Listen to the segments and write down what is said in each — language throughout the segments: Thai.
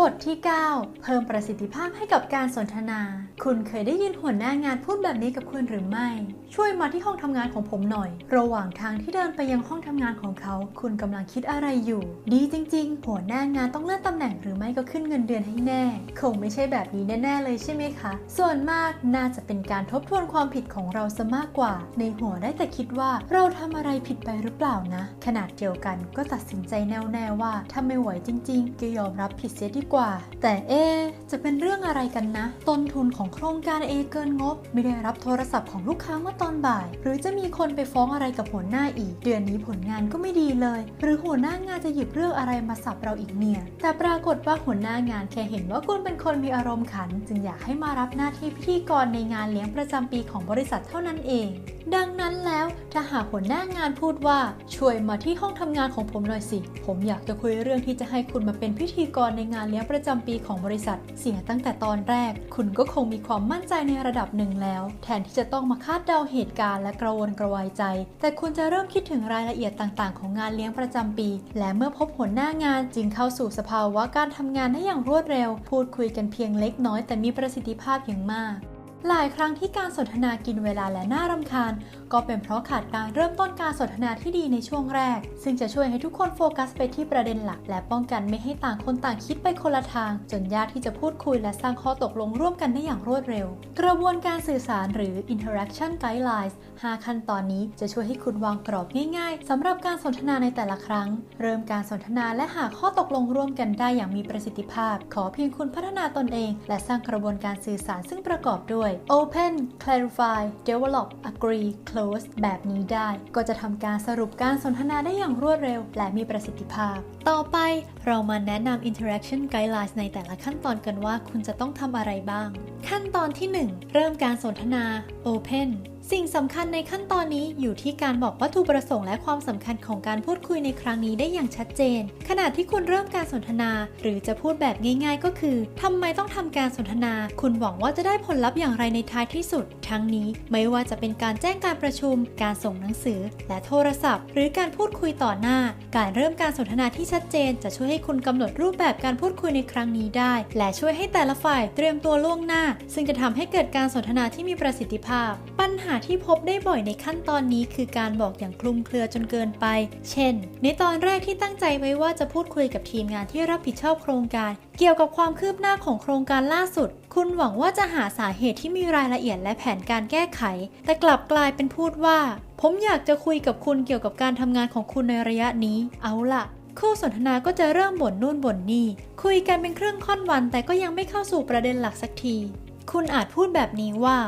บทที่ 9 เพิ่มประสิทธิภาพให้กับการสนทนา คุณเคยได้ยินหัวหน้างานพูดแบบนี้กับคุณหรือไม่ ช่วยมาที่ห้องทำงานของผมหน่อย ระหว่างทางที่เดินไปยังห้องทำงานของเขา คุณกำลังคิดอะไรอยู่ ดีจริง ๆ หัวหน้างานต้องเลื่อนตำแหน่งหรือไม่ก็ขึ้นเงินเดือนให้แน่ คงไม่ใช่แบบนี้แน่ๆเลยใช่ไหมคะ ส่วนมากน่าจะเป็นการทบทวนความผิดของเราซะมากกว่า ในหัวได้แต่คิดว่าเราทำอะไรผิดไปหรือเปล่านะ ขนาดเดียวกันก็ตัดสินใจแน่วแน่ว่าถ้าไม่ไหวจริงๆก็ยอมรับผิดเสียดีกว่า แต่เอจะเป็นเรื่องอะไรกันนะ ต้นทุนของโครงการเอเกินงบ ไม่ได้รับโทรศัพท์ของลูกค้ามื่อตอนบ่าย หรือจะมีคนไปฟ้องอะไรกับหัวหน้าอีก เดือนนี้ผลงานก็ไม่ดีเลย หรือหัวหน้างานจะหยิบเรื่องอะไรมาสับเราอีกเนี่ย แต่ปรากฏว่าหัวหน้างานแค่เห็นว่าคุณเป็นคนมีอารมณ์ขัน จึงอยากให้มารับหน้าที่พิธีกรในงานเลี้ยงประจำปีของบริษัทเท่านั้นเอง ดังนั้นแล้วถ้าหากหัวหน้างานพูดว่าช่วยมาที่ห้องทำงานของผมหน่อยสิ ผมอยากจะคุยเรื่องที่จะให้คุณมาเป็นพิธีกรในงานเลี้ยงประจำปีของบริษัท เสียตั้งแต่ตอนแรก คุณก็คงมีความมั่นใจในระดับหนึ่งแล้ว แทนที่จะต้องมาคาดเดาเหตุการณ์และกระวนกระวายใจ แต่คุณจะเริ่มคิดถึงรายละเอียดต่างๆ ของงานเลี้ยงประจำปี และเมื่อพบหัวหน้างานจึงเข้าสู่สภาวะการทำงานได้อย่างรวดเร็ว พูดคุยกันเพียงเล็กน้อย แต่มีประสิทธิภาพอย่างมาก หลายครั้งที่การสนทนากินเวลาและน่ารำคาญ ก็เป็นเพราะขาดการเริ่มต้นการสนทนาที่ดีในช่วงแรก ซึ่งจะช่วยให้ทุกคนโฟกัสไปที่ประเด็นหลัก และป้องกันไม่ให้ต่างคนต่างคิดไปคนละทาง จนยากที่จะพูดคุยและสร้างข้อตกลงร่วมกันได้อย่างรวดเร็ว กระบวนการสื่อสารหรือ interaction guidelines 5 ขั้นตอนนี้จะช่วยให้คุณวางกรอบง่าย ๆสำหรับการสนทนาในแต่ละครั้ง เริ่มการสนทนาและหาข้อตกลงร่วมกันได้อย่างมีประสิทธิภาพ ขอเพียงคุณพัฒนาตนเอง และสร้างกระบวนการสื่อสารซึ่งประกอบด้วย open clarify develop agree close แบบนี้ได้ ก็จะทำการสรุปการสนทนาได้อย่างรวดเร็ว และมีประสิทธิภาพ ต่อไปเรามาแนะนำ interaction guidelines ในแต่ละขั้นตอนกันว่าคุณจะต้องทำอะไรบ้าง ขั้นตอนที่ 1 เริ่มการสนทนา open สิ่งสำคัญในขั้นตอนนี้อยู่ที่การบอกวัตถุประสงค์และความสำคัญของการพูดคุยในครั้งนี้ได้อย่างชัดเจน ขณะที่คุณเริ่มการสนทนา หรือจะพูดแบบง่าย ๆ ก็คือทำไมต้องทำการสนทนา คุณหวังว่าจะได้ผลลัพธ์อย่างไรในท้ายที่สุด ทั้งนี้ไม่ว่าจะเป็นการแจ้งการประชุม การส่งหนังสือ และโทรศัพท์ หรือการพูดคุยต่อหน้า การเริ่มการสนทนาที่ชัดเจน จะช่วยให้คุณกำหนดรูปแบบการพูดคุยในครั้งนี้ได้ และช่วยให้แต่ละฝ่ายเตรียมตัวล่วงหน้า ซึ่งจะทำให้เกิดการสนทนาที่มีประสิทธิภาพ ปัญหาที่พบได้บ่อยในขั้นตอนนี้คือการบอกอย่างคลุมเครือจนเกินไป เช่น ในตอนแรกที่ตั้งใจไว้ว่าจะพูดคุยกับทีมงานที่รับผิดชอบโครงการ เกี่ยวกับความคืบหน้าของโครงการล่าสุด คุณหวังว่าจะหาสาเหตุที่มีรายละเอียดและแผนการแก้ไข แต่กลับกลายเป็นพูดว่า ผมอยากจะคุยกับคุณเกี่ยวกับการทำงานของคุณในระยะนี้ เอาล่ะคู่สนทนาก็จะเริ่มบ่นนู่นบ่นนี่ คุยกันเป็นครึ่งค่อนวันแต่ก็ยังไม่เข้าสู่ประเด็นหลักสักที คุณอาจพูดแบบนี้ว่า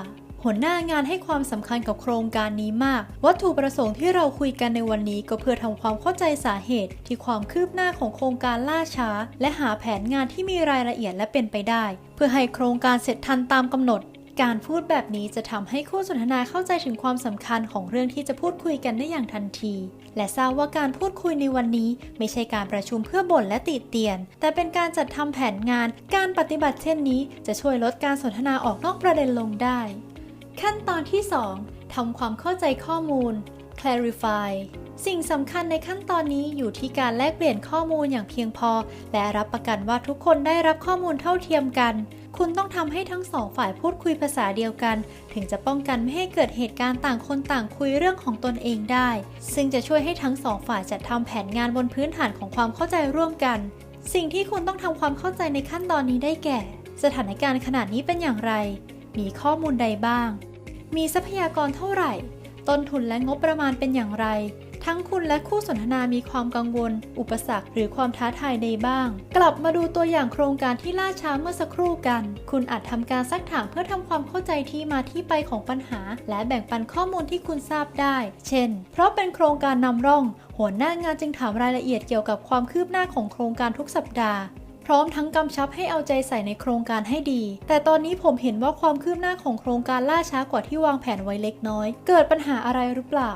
หัวหน้างานให้ความสำคัญกับโครงการนี้มาก วัตถุประสงค์ที่เราคุยกันในวันนี้ก็เพื่อทำความเข้าใจสาเหตุที่ความคืบหน้าของโครงการล่าช้า และหาแผนงานที่มีรายละเอียดและเป็นไปได้ เพื่อให้โครงการเสร็จทันตามกำหนดการพูดแบบนี้จะทำให้คู่สนทนาเข้าใจถึงความสำคัญของเรื่องที่จะพูดคุยกันได้อย่างทันที และทราบว่าการพูดคุยในวันนี้ ไม่ใช่การประชุมเพื่อบ่นและติเตียน แต่เป็นการจัดทำแผนงาน การปฏิบัติเช่นนี้ จะช่วยลดการสนทนาออกนอกประเด็นลงได้ ขั้นตอนที่ 2ทำความเข้าใจข้อมูล clarify สิ่งสำคัญในขั้นตอนนี้อยู่ที่การแลกเปลี่ยนข้อมูลอย่างเพียงพอ และรับประกันว่าทุกคนได้รับข้อมูลเท่าเทียมกัน คุณต้องทำให้ทั้งสองฝ่ายพูดคุยภาษาเดียวกัน ถึงจะป้องกันไม่ให้เกิดเหตุการณ์ต่างคนต่างคุยเรื่องของตนเองได้ ซึ่งจะช่วยให้ทั้งสองฝ่ายจัดทำแผนงานบนพื้นฐานของความเข้าใจร่วมกัน สิ่งที่คุณต้องทำความเข้าใจในขั้นตอนนี้ได้แก่ สถานการณ์ขนาดนี้เป็นอย่างไร มีข้อมูลใดบ้าง มีทรัพยากรเท่าไหร่ ต้นทุนและงบประมาณเป็นอย่างไร ทั้งคุณและคู่สนทนามีความกังวล อุปสรรคหรือความท้าทายใดบ้าง กลับมาดูตัวอย่างโครงการที่ล่าช้าเมื่อสักครู่กัน คุณอาจทำการซักถามเพื่อทำความเข้าใจที่มาที่ไปของปัญหา และแบ่งปันข้อมูลที่คุณทราบได้ เช่น เพราะเป็นโครงการนำร่อง หัวหน้างานจึงถามรายละเอียดเกี่ยวกับความคืบหน้าของโครงการทุกสัปดาห์ พร้อมทั้งกำชับให้เอาใจใส่ในโครงการให้ดี แต่ตอนนี้ผมเห็นว่าความคืบหน้าของโครงการล่าช้ากว่าที่วางแผนไว้เล็กน้อย เกิดปัญหาอะไรหรือเปล่า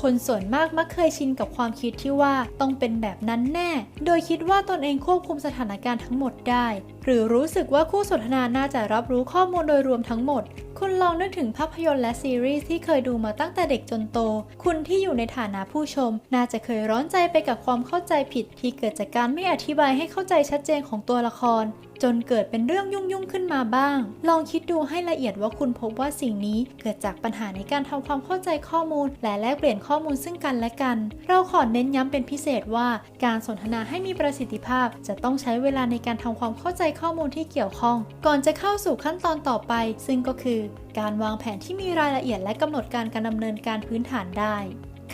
คนส่วนมากมักเคยชินกับความคิดที่ว่าต้องเป็นแบบนั้นแน่ โดยคิดว่าตนเองควบคุมสถานการณ์ทั้งหมดได้ หรือรู้สึกว่าคู่สนทนาน่าจะรับรู้ข้อมูลโดยรวมทั้งหมดคุณลองนึกถึงภาพยนตร์และซีรีส์ที่เคยดูมาตั้งแต่เด็กจนโต คุณที่อยู่ในฐานะผู้ชม น่าจะเคยร้อนใจไปกับความเข้าใจผิด ที่เกิดจากการไม่อธิบายให้เข้าใจชัดเจนของตัวละคร จนเกิดเป็นเรื่องยุ่งๆขึ้นมาบ้าง ลองคิดดูให้ละเอียดว่าคุณพบว่าสิ่งนี้เกิดจากปัญหาในการทำความเข้าใจข้อมูล และแลกเปลี่ยนข้อมูลซึ่งกันและกัน เราขอเน้นย้ำเป็นพิเศษว่า การสนทนาให้มีประสิทธิภาพ จะต้องใช้เวลาในการทำความเข้าใจข้อมูลที่เกี่ยวข้อง ก่อนจะเข้าสู่ขั้นตอนต่อไป ซึ่งก็คือการวางแผนที่มีรายละเอียดและกำหนดการการดำเนินการพื้นฐานได้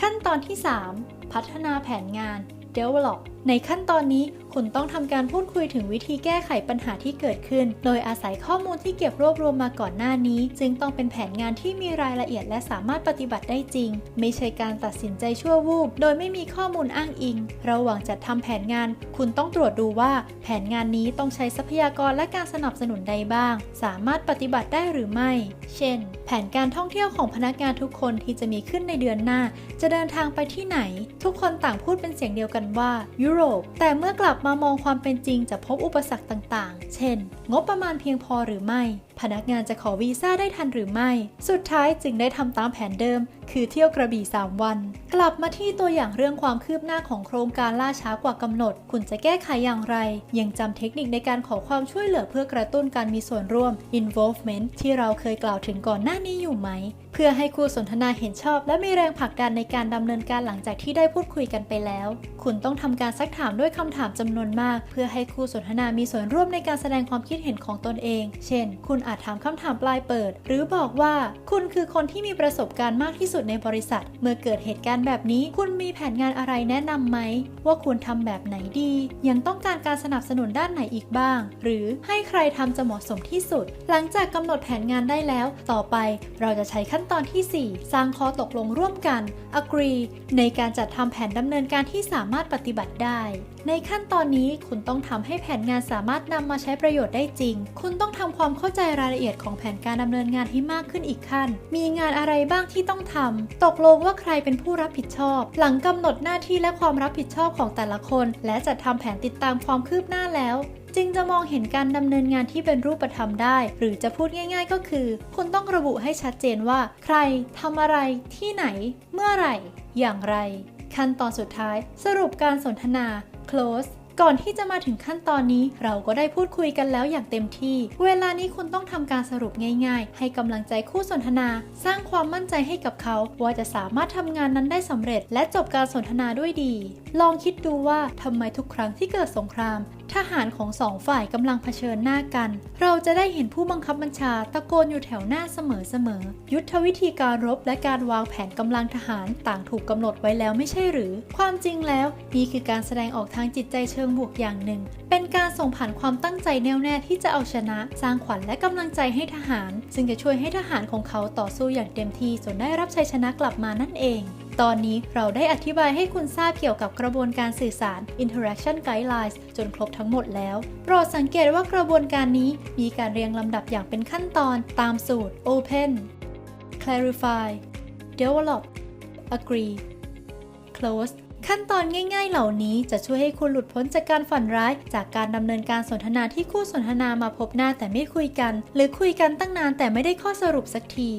ขั้นตอนที่ 3 พัฒนาแผนงาน develop ในขั้นตอนนี้คุณต้องทำการพูดคุยถึงวิธีแก้ไขปัญหาที่เกิดขึ้น โดยอาศัยข้อมูลที่เก็บรวบรวมมาก่อนหน้านี้ จึงต้องเป็นแผนงานที่มีรายละเอียดและสามารถปฏิบัติได้จริง ไม่ใช่การตัดสินใจชั่ววูบโดยไม่มีข้อมูลอ้างอิง ระหว่างจัดทำแผนงาน คุณต้องตรวจดูว่า แผนงานนี้ต้องใช้ทรัพยากรและการสนับสนุนใดบ้าง สามารถปฏิบัติได้หรือไม่ เช่น แผนการท่องเที่ยวของพนักงานทุกคนที่จะมีขึ้นในเดือนหน้า จะเดินทางไปที่ไหน ทุกคนต่างพูดเป็นเสียงเดียวกันว่ายุโรป แต่เมื่อกลับมามองความเป็นจริงจะพบอุปสรรคต่าง ๆ เช่น งบประมาณเพียงพอหรือไม่ พนักงานจะขอวีซ่าได้ทันหรือไม่ สุดท้ายจึงได้ทำตามแผนเดิม คือเที่ยวกระบี่ 3 วัน กลับมาที่ตัวอย่างเรื่องความคืบหน้าของโครงการล่าช้ากว่ากำหนด คุณจะแก้ไขอย่างไร ยังจำเทคนิคในการขอความช่วยเหลือเพื่อกระตุ้นการมีส่วนร่วม involvement ที่เราเคยกล่าวถึงก่อนหน้านี้อยู่ไหม เพื่อให้คู่สนทนาเห็นชอบ และมีแรงผลักดันในการดำเนินการหลังจากที่ได้พูดคุยกันไปแล้ว คุณต้องทำการซักถามด้วยคำถามจำนวนมาก เพื่อให้คู่สนทนามีส่วนร่วมในการแสดงความคิดเห็นของตนเอง เช่น คุณอาจถามคำถามปลายเปิด หรือบอกว่า คุณคือคนที่มีประสบการณ์มากที่สุดในบริษัท เมื่อเกิดเหตุการณ์แบบนี้ คุณมีแผนงานอะไรแนะนำไหม ว่าควรทำแบบไหนดี ยังต้องการการสนับสนุนด้านไหนอีกบ้าง หรือให้ใครทำจะเหมาะสมที่สุด หลังจากกำหนดแผนงานได้แล้ว ต่อไปเราจะใช้ขั้นตอนที่ 4 สร้างข้อตกลงร่วมกัน agree ในการจัดทำแผนดำเนินการที่สามารถปฏิบัติได้ในขั้นตอนนี้คุณต้องทำให้แผนงานสามารถนำมาใช้ประโยชน์ได้จริง คุณต้องทำความเข้าใจรายละเอียดของแผนการดำเนินงานให้มากขึ้นอีกขั้น มีงานอะไรบ้างที่ต้องทำ ตกลงว่าใครเป็นผู้รับผิดชอบ หลังกำหนดหน้าที่และความรับผิดชอบของแต่ละคน และจัดทำแผนติดตามความคืบหน้าแล้วจึงจะมองเห็นการดำเนินงานที่เป็นรูปธรรมได้ หรือจะพูดง่าย ๆ ก็คือ คุณต้องระบุให้ชัดเจนว่า ใครทำอะไร ที่ไหน เมื่อไหร่ อย่างไร ขั้นตอนสุดท้าย สรุปการสนทนา close ก่อนที่จะมาถึงขั้นตอนนี้เราก็ได้พูดคุยกันแล้วอย่างเต็มที่ เวลานี้คุณต้องทำการสรุปง่ายๆ ให้กำลังใจคู่สนทนา สร้างความมั่นใจให้กับเขา ว่าจะสามารถทำงานนั้นได้สำเร็จ และจบการสนทนาด้วยดีลองคิดดูว่าทำไมทุกครั้งที่เกิดสงคราม ทหารของสองฝ่ายกำลังเผชิญหน้ากัน เราจะได้เห็นผู้บังคับบัญชาตะโกนอยู่แถวหน้าเสมอๆ ยุทธวิธีการรบและการวางแผนกำลังทหารต่างถูกกำหนดไว้แล้วไม่ใช่หรือ ความจริงแล้วนี่คือการแสดงออกทางจิตใจเชิงบวกอย่างหนึ่ง เป็นการส่งผ่านความตั้งใจแน่วแน่ที่จะเอาชนะ สร้างขวัญและกำลังใจให้ทหาร ซึ่งจะช่วยให้ทหารของเขาต่อสู้อย่างเต็มที่จนได้รับชัยชนะกลับมานั่นเอง ตอนนี้เราได้อธิบายให้คุณทราบเกี่ยวกับกระบวนการสื่อสาร Interaction Guidelines จนครบทั้งหมดแล้ว โปรดสังเกตว่ากระบวนการนี้มีการเรียงลำดับอย่างเป็นขั้นตอนตามสูตร Open Clarify Develop Agree Close ขั้นตอนง่าย ๆ เหล่านี้จะช่วยให้คุณหลุดพ้นจากการฝันร้าย จากการดำเนินการสนทนาที่คู่สนทนามาพบหน้าแต่ไม่คุยกัน หรือคุยกันตั้งนานแต่ไม่ได้ข้อสรุปสักที